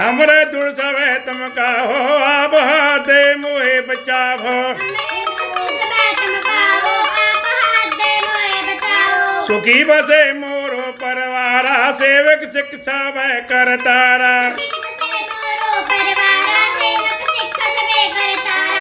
हमरे तुलसवे तुम काहो आप दे मोहे बचावो सुखी बसे मोरो परवारा सेवक शिक्षा वह करतारा